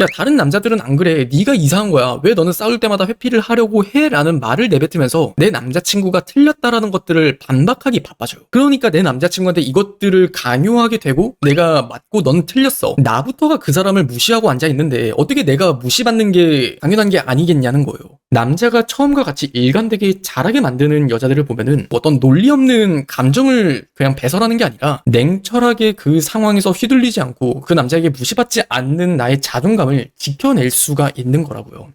야 다른 남자들은 안 그래. 네가 이상한 거야. 왜 너는 싸울 때마다 회피를 하려고 해? 라는 말을 내뱉으면서 내 남자친구가 틀렸다라는 것들을 반박하기 바빠져요. 그러니까 내 남자친구한테 이것들을 강요하게 되고 내가 맞고 넌 틀렸어. 나부터가 그 사람을 무시하고 앉아있는데 어떻게 내가 무시받는 게 당연한 게 아니겠냐는 거예요. 남자가 처음과 같이 일관되게 잘하게 만드는 여자들을 보면은 어떤 논리 없는 감정을 그냥 배설하는 게 아니라 냉철하게 그 상황에서 휘둘리지 않고 그 남자에게 무시받지 않는 나의 자존감 을 지켜낼 수가 있는 거라고요.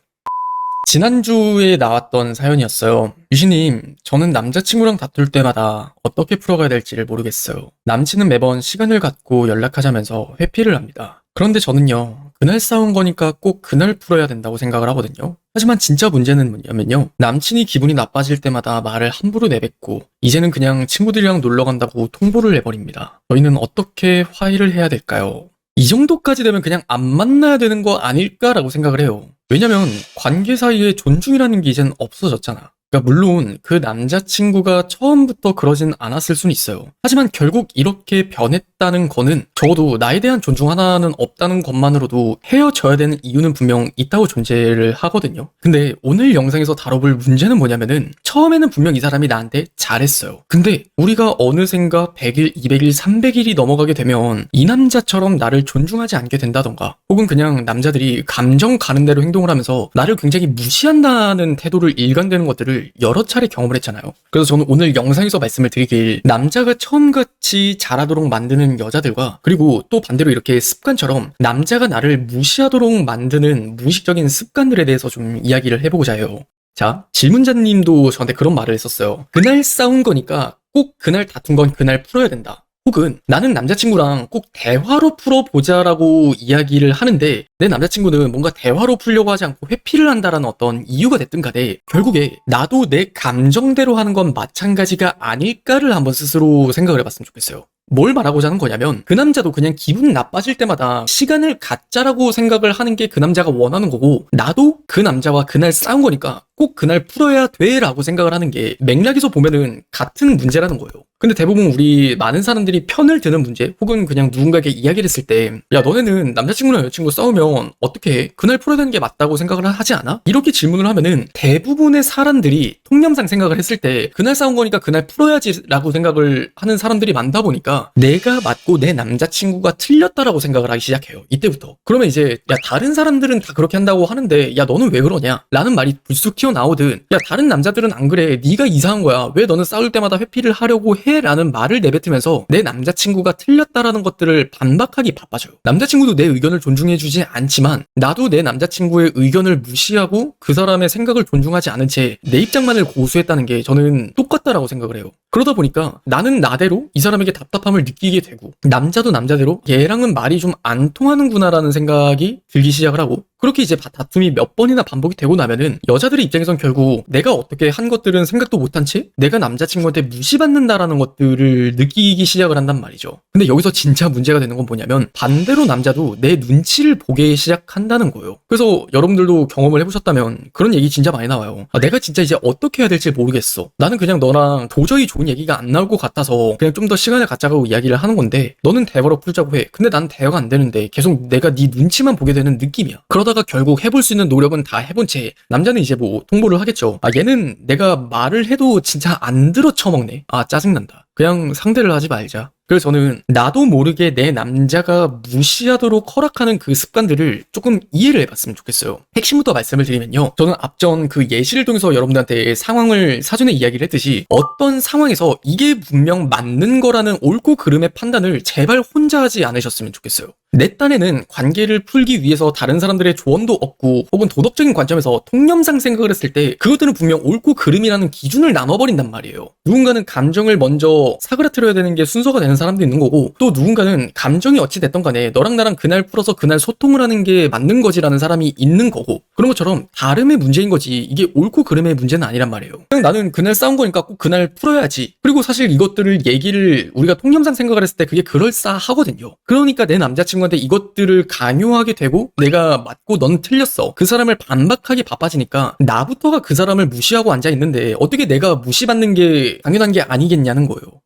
지난주에 나왔던 사연이었어요. 유시님, 저는 남자친구랑 다툴 때마다 어떻게 풀어가야 될지를 모르겠어요. 남친은 매번 시간을 갖고 연락하자면서 회피를 합니다. 그런데 저는요, 그날 싸운 거니까 꼭 그날 풀어야 된다고 생각을 하거든요. 하지만 진짜 문제는 뭐냐면요. 남친이 기분이 나빠질 때마다 말을 함부로 내뱉고, 이제는 그냥 친구들이랑 놀러 간다고 통보를 해버립니다. 저희는 어떻게 화해를 해야 될까요? 이 정도까지 되면 그냥 안 만나야 되는 거 아닐까라고 생각을 해요. 왜냐면 관계 사이에 존중이라는 게 이젠 없어졌잖아. 그러니까 물론 그 남자친구가 처음부터 그러진 않았을 수는 있어요. 하지만 결국 이렇게 변했다는 거는 적어도 나에 대한 존중 하나는 없다는 것만으로도 헤어져야 되는 이유는 분명 있다고 존재를 하거든요. 근데 오늘 영상에서 다뤄볼 문제는 뭐냐면은 처음에는 분명 이 사람이 나한테 잘했어요. 근데 우리가 어느샌가 100일, 200일, 300일이 넘어가게 되면 이 남자처럼 나를 존중하지 않게 된다던가 혹은 그냥 남자들이 감정 가는 대로 행동을 하면서 나를 굉장히 무시한다는 태도를 일관되는 것들을 여러 차례 경험을 했잖아요. 그래서 저는 오늘 영상에서 말씀을 드리길 남자가 처음같이 잘하도록 만드는 여자들과 그리고 또 반대로 이렇게 습관처럼 남자가 나를 무시하도록 만드는 무의식적인 습관들에 대해서 좀 이야기를 해보고자 해요. 자, 질문자님도 저한테 그런 말을 했었어요. 그날 싸운 거니까 꼭 그날 다툰 건 그날 풀어야 된다. 혹은 나는 남자친구랑 꼭 대화로 풀어보자라고 이야기를 하는데 내 남자친구는 뭔가 대화로 풀려고 하지 않고 회피를 한다라는 어떤 이유가 됐든 간에 결국에 나도 내 감정대로 하는 건 마찬가지가 아닐까를 한번 스스로 생각을 해봤으면 좋겠어요. 뭘 말하고자 하는 거냐면 그 남자도 그냥 기분 나빠질 때마다 시간을 갖자라고 생각을 하는 게 그 남자가 원하는 거고 나도 그 남자와 그날 싸운 거니까 꼭 그날 풀어야 돼라고 생각을 하는 게 맥락에서 보면은 같은 문제라는 거예요. 근데 대부분 우리 많은 사람들이 편을 드는 문제 혹은 그냥 누군가에게 이야기를 했을 때 야 너네는 남자친구랑 여자친구 싸우면 어떻게 해? 그날 풀어야 되는 게 맞다고 생각을 하지 않아? 이렇게 질문을 하면은 대부분의 사람들이 통념상 생각을 했을 때 그날 싸운 거니까 그날 풀어야지라고 생각을 하는 사람들이 많다 보니까 내가 맞고 내 남자친구가 틀렸다라고 생각을 하기 시작해요. 이때부터. 그러면 이제 야 다른 사람들은 다 그렇게 한다고 하는데 야 너는 왜 그러냐? 라는 말이 불쑥 튀어나오든 야 다른 남자들은 안 그래. 네가 이상한 거야. 왜 너는 싸울 때마다 회피를 하려고 해? 라는 말을 내뱉으면서 내 남자친구가 틀렸다라는 것들을 반박하기 바빠져요. 남자친구도 내 의견을 존중해주지 않지만 나도 내 남자친구의 의견을 무시하고 그 사람의 생각을 존중하지 않은 채 내 입장만을 고수했다는 게 저는 똑같다라고 생각을 해요. 그러다 보니까 나는 나대로 이 사람에게 답답함을 느끼게 되고 남자도 남자대로 얘랑은 말이 좀 안 통하는구나라는 생각이 들기 시작을 하고 그렇게 이제 다툼이 몇 번이나 반복이 되고 나면은 여자들의 입장에선 결국 내가 어떻게 한 것들은 생각도 못한 채 내가 남자친구한테 무시받는다라는 것들을 느끼기 시작을 한단 말이죠. 근데 여기서 진짜 문제가 되는 건 뭐냐면 반대로 남자도 내 눈치를 보게 시작한다는 거예요. 그래서 여러분들도 경험을 해보셨다면 그런 얘기 진짜 많이 나와요. 아, 내가 진짜 이제 어떻게 해야 될지 모르겠어. 나는 그냥 너랑 도저히 좋은 얘기가 안 나올 것 같아서 그냥 좀 더 시간을 갖자고 이야기를 하는 건데 너는 대화로 풀자고 해. 근데 난 대화가 안 되는데 계속 내가 네 눈치만 보게 되는 느낌이야. 그러다 가 결국 해볼 수 있는 노력은 다 해본 채 남자는 이제 뭐 통보를 하겠죠. 아 얘는 내가 말을 해도 진짜 안 들어 쳐먹네. 아 짜증난다. 그냥 상대를 하지 말자. 그래서 저는 나도 모르게 내 남자가 무시하도록 허락하는 그 습관들을 조금 이해를 해봤으면 좋겠어요. 핵심부터 말씀을 드리면요. 저는 앞전 그 예시를 통해서 여러분들한테 상황을 사전에 이야기를 했듯이 어떤 상황에서 이게 분명 맞는 거라는 옳고 그름의 판단을 제발 혼자 하지 않으셨으면 좋겠어요. 내 딴에는 관계를 풀기 위해서 다른 사람들의 조언도 없고 혹은 도덕적인 관점에서 통념상 생각을 했을 때 그것들은 분명 옳고 그름이라는 기준을 나눠버린단 말이에요. 누군가는 감정을 먼저 사그라뜨려야 되는 게 순서가 되는 사람도 있는 거고 또 누군가는 감정이 어찌 됐던 간에 너랑 나랑 그날 풀어서 그날 소통을 하는 게 맞는 거지라는 사람이 있는 거고 그런 것처럼 다름의 문제인 거지 이게 옳고 그름의 문제는 아니란 말이에요. 그냥 나는 그날 싸운 거니까 꼭 그날 풀어야지. 그리고 사실 이것들을 얘기를 우리가 통념상 생각을 했을 때 그게 그럴싸하거든요. 그러니까 내 남자친구 한테 이것들을 강요하게 되고 내가 맞고 넌 틀렸어. 그 사람을 반박하기 바빠지니까 나부터가 그 사람을 무시하고 앉아 있는데 어떻게 내가 무시받는 게 당연한 게 아니겠냐는 거예요.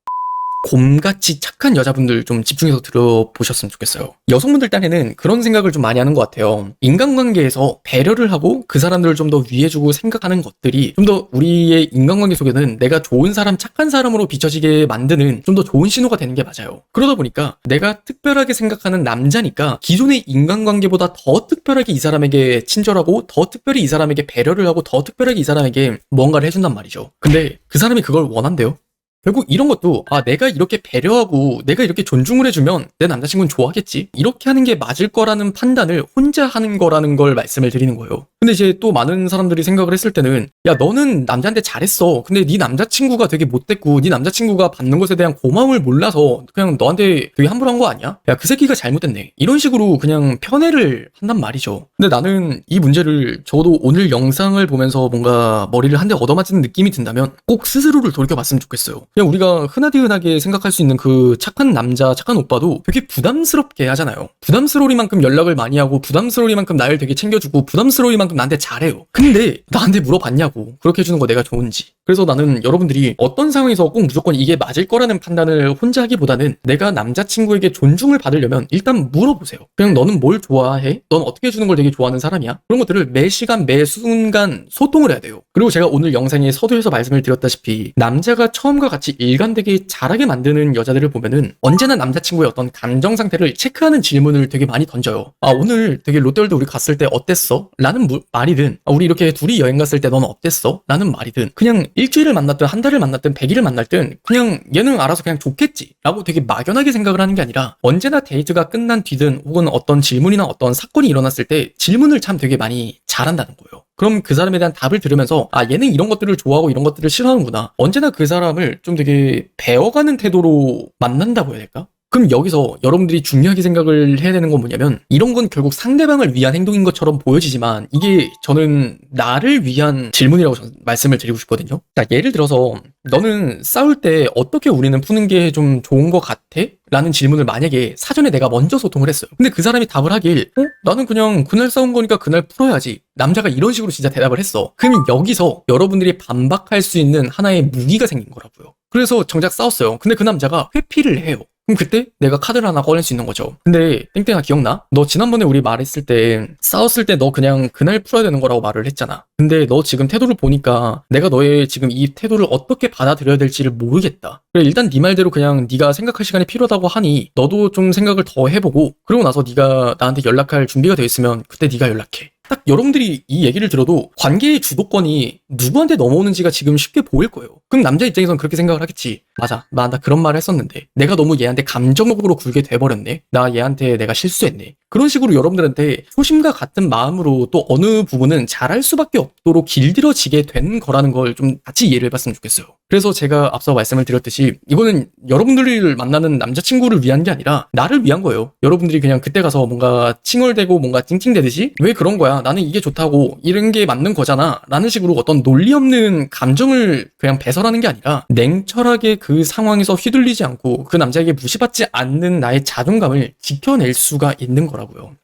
곰같이 착한 여자분들 좀 집중해서 들어보셨으면 좋겠어요. 여성분들 딴에는 그런 생각을 좀 많이 하는 것 같아요. 인간관계에서 배려를 하고 그 사람들을 좀 더 위해주고 생각하는 것들이 좀 더 우리의 인간관계 속에는 내가 좋은 사람, 착한 사람으로 비춰지게 만드는 좀 더 좋은 신호가 되는 게 맞아요. 그러다 보니까 내가 특별하게 생각하는 남자니까 기존의 인간관계보다 더 특별하게 이 사람에게 친절하고 더 특별히 이 사람에게 배려를 하고 더 특별하게 이 사람에게 뭔가를 해준단 말이죠. 근데 그 사람이 그걸 원한대요. 결국 이런 것도 아 내가 이렇게 배려하고 내가 이렇게 존중을 해주면 내 남자친구는 좋아하겠지? 이렇게 하는 게 맞을 거라는 판단을 혼자 하는 거라는 걸 말씀을 드리는 거예요. 근데 이제 또 많은 사람들이 생각을 했을 때는 야 너는 남자한테 잘했어. 근데 네 남자친구가 되게 못됐고 네 남자친구가 받는 것에 대한 고마움을 몰라서 그냥 너한테 되게 함부로 한 거 아니야? 야 그 새끼가 잘못됐네. 이런 식으로 그냥 편애를 한단 말이죠. 근데 나는 이 문제를 적어도 오늘 영상을 보면서 뭔가 머리를 한 대 얻어맞는 느낌이 든다면 꼭 스스로를 돌이켜봤으면 좋겠어요 그냥 우리가 흔하디흔하게 생각할 수 있는 그 착한 남자, 착한 오빠도 되게 부담스럽게 하잖아요. 부담스러우리만큼 연락을 많이 하고 부담스러우리만큼 나를 되게 챙겨주고 부담스러우리만큼 나한테 잘해요. 근데 나한테 물어봤냐고 그렇게 해주는 거 내가 좋은지. 그래서 나는 여러분들이 어떤 상황에서 꼭 무조건 이게 맞을 거라는 판단을 혼자 하기보다는 내가 남자친구에게 존중을 받으려면 일단 물어보세요. 그냥 너는 뭘 좋아해? 넌 어떻게 해주는 걸 되게 좋아하는 사람이야? 그런 것들을 매 시간 매 순간 소통을 해야 돼요. 그리고 제가 오늘 영상에 서두에서 말씀을 드렸다시피 남자가 처음과 같이 일관되게 잘하게 만드는 여자들을 보면은 언제나 남자친구의 어떤 감정 상태를 체크하는 질문을 되게 많이 던져요. 아 오늘 되게 롯데월드 우리 갔을 때 어땠어? 라는 무- 말이든 아, 우리 이렇게 둘이 여행 갔을 때 넌 어땠어? 라는 말이든 그냥 일주일을 만났든 한 달을 만났든 백일을 만났든 그냥 얘는 알아서 그냥 좋겠지 라고 되게 막연하게 생각을 하는 게 아니라 언제나 데이트가 끝난 뒤든 혹은 어떤 질문이나 어떤 사건이 일어났을 때 질문을 참 되게 많이 잘한다는 거예요. 그럼 그 사람에 대한 답을 들으면서 아 얘는 이런 것들을 좋아하고 이런 것들을 싫어하는구나. 언제나 그 사람을 좀 되게 배워가는 태도로 만난다고 해야 될까? 그럼 여기서 여러분들이 중요하게 생각을 해야 되는 건 뭐냐면 이런 건 결국 상대방을 위한 행동인 것처럼 보여지지만 이게 저는 나를 위한 질문이라고 말씀을 드리고 싶거든요. 자, 예를 들어서 너는 싸울 때 어떻게 우리는 푸는 게 좀 좋은 것 같아? 라는 질문을 만약에 사전에 내가 먼저 소통을 했어요. 근데 그 사람이 답을 하길, 어? 나는 그냥 그날 싸운 거니까 그날 풀어야지. 남자가 이런 식으로 진짜 대답을 했어. 그러면 여기서 여러분들이 반박할 수 있는 하나의 무기가 생긴 거라고요. 그래서 정작 싸웠어요. 근데 그 남자가 회피를 해요. 그럼 그때 내가 카드를 하나 꺼낼 수 있는 거죠. 근데 땡땡아 기억나? 너 지난번에 우리 말했을 때 싸웠을 때 너 그냥 그날 풀어야 되는 거라고 말을 했잖아. 근데 너 지금 태도를 보니까 내가 너의 지금 이 태도를 어떻게 받아들여야 될지를 모르겠다. 그래 일단 네 말대로 그냥 네가 생각할 시간이 필요하다고 하니 너도 좀 생각을 더 해보고 그러고 나서 네가 나한테 연락할 준비가 되어 있으면 그때 네가 연락해. 딱 여러분들이 이 얘기를 들어도 관계의 주도권이 누구한테 넘어오는지가 지금 쉽게 보일 거예요. 그럼 남자 입장에선 그렇게 생각을 하겠지. 맞아. 나, 나 그런 말을 했었는데. 내가 너무 얘한테 감정적으로 굴게 돼버렸네. 나 얘한테 내가 실수했네. 그런 식으로 여러분들한테 소심과 같은 마음으로 또 어느 부분은 잘할 수밖에 없도록 길들여지게 된 거라는 걸 좀 같이 이해를 해봤으면 좋겠어요. 그래서 제가 앞서 말씀을 드렸듯이 이거는 여러분들을 만나는 남자친구를 위한 게 아니라 나를 위한 거예요. 여러분들이 그냥 그때 가서 뭔가 칭얼대고 뭔가 찡찡대듯이 왜 그런 거야? 나는 이게 좋다고 이런 게 맞는 거잖아. 라는 식으로 어떤 논리 없는 감정을 그냥 배설하는 게 아니라 냉철하게 그 상황에서 휘둘리지 않고 그 남자에게 무시받지 않는 나의 자존감을 지켜낼 수가 있는 거라고요.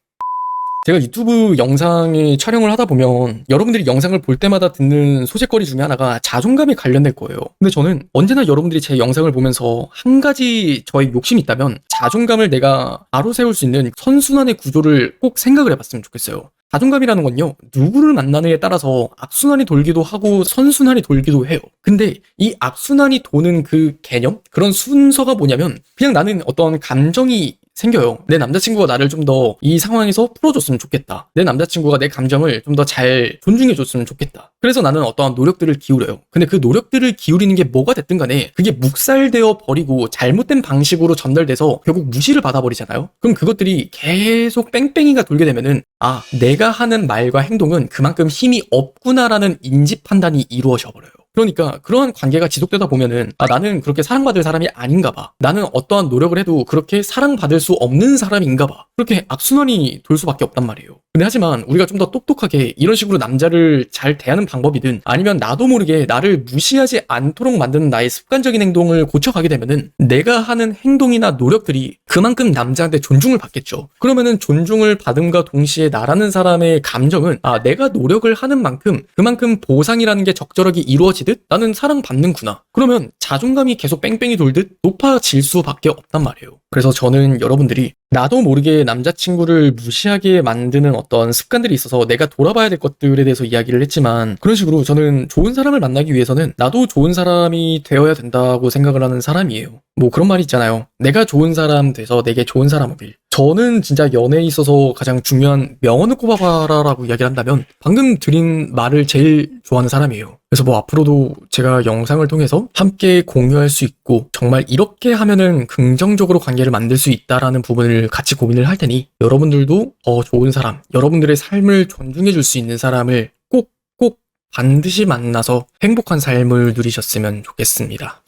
제가 유튜브 영상에 촬영을 하다 보면 여러분들이 영상을 볼 때마다 듣는 소재거리 중에 하나가 자존감에 관련될 거예요. 근데 저는 언제나 여러분들이 제 영상을 보면서 한 가지 저의 욕심이 있다면 자존감을 내가 바로 세울 수 있는 선순환의 구조를 꼭 생각을 해봤으면 좋겠어요. 자존감이라는 건요, 누구를 만나느냐에 따라서 악순환이 돌기도 하고 선순환이 돌기도 해요. 근데 이 악순환이 도는 그 개념? 그런 순서가 뭐냐면, 그냥 나는 어떤 감정이 생겨요. 내 남자친구가 나를 좀 더 이 상황에서 풀어줬으면 좋겠다. 내 남자친구가 내 감정을 좀 더 잘 존중해줬으면 좋겠다. 그래서 나는 어떠한 노력들을 기울여요. 근데 그 노력들을 기울이는 게 뭐가 됐든 간에 그게 묵살되어 버리고 잘못된 방식으로 전달돼서 결국 무시를 받아버리잖아요. 그럼 그것들이 계속 뺑뺑이가 돌게 되면은 아, 내가 하는 말과 행동은 그만큼 힘이 없구나라는 인지 판단이 이루어져 버려요. 그러니까 그러한 관계가 지속되다 보면은 아 나는 그렇게 사랑받을 사람이 아닌가 봐. 나는 어떠한 노력을 해도 그렇게 사랑받을 수 없는 사람인가 봐. 그렇게 악순환이 돌 수밖에 없단 말이에요. 근데 하지만 우리가 좀 더 똑똑하게 이런 식으로 남자를 잘 대하는 방법이든 아니면 나도 모르게 나를 무시하지 않도록 만드는 나의 습관적인 행동을 고쳐가게 되면은 내가 하는 행동이나 노력들이 그만큼 남자한테 존중을 받겠죠. 그러면은 존중을 받음과 동시에 나라는 사람의 감정은 아 내가 노력을 하는 만큼 그만큼 보상이라는 게 적절하게 이루어지듯 나는 사랑받는구나. 그러면 자존감이 계속 뺑뺑이 돌듯 높아질 수밖에 없단 말이에요. 그래서 저는 여러분들이 나도 모르게 남자친구를 무시하게 만드는 어떤 습관들이 있어서 내가 돌아봐야 될 것들에 대해서 이야기를 했지만 그런 식으로 저는 좋은 사람을 만나기 위해서는 나도 좋은 사람이 되어야 된다고 생각을 하는 사람이에요. 뭐 그런 말이 있잖아요. 내가 좋은 사람 돼서 내게 좋은 사람 오길. 저는 진짜 연애에 있어서 가장 중요한 명언을 꼽아봐라라고 이야기를 한다면 방금 드린 말을 제일 좋아하는 사람이에요. 그래서 뭐 앞으로도 제가 영상을 통해서 함께 공유할 수 있고 정말 이렇게 하면은 긍정적으로 관계를 만들 수 있다라는 부분을 같이 고민을 할 테니 여러분들도 더 좋은 사람, 여러분들의 삶을 존중해 줄 수 있는 사람을 꼭꼭 반드시 만나서 행복한 삶을 누리셨으면 좋겠습니다.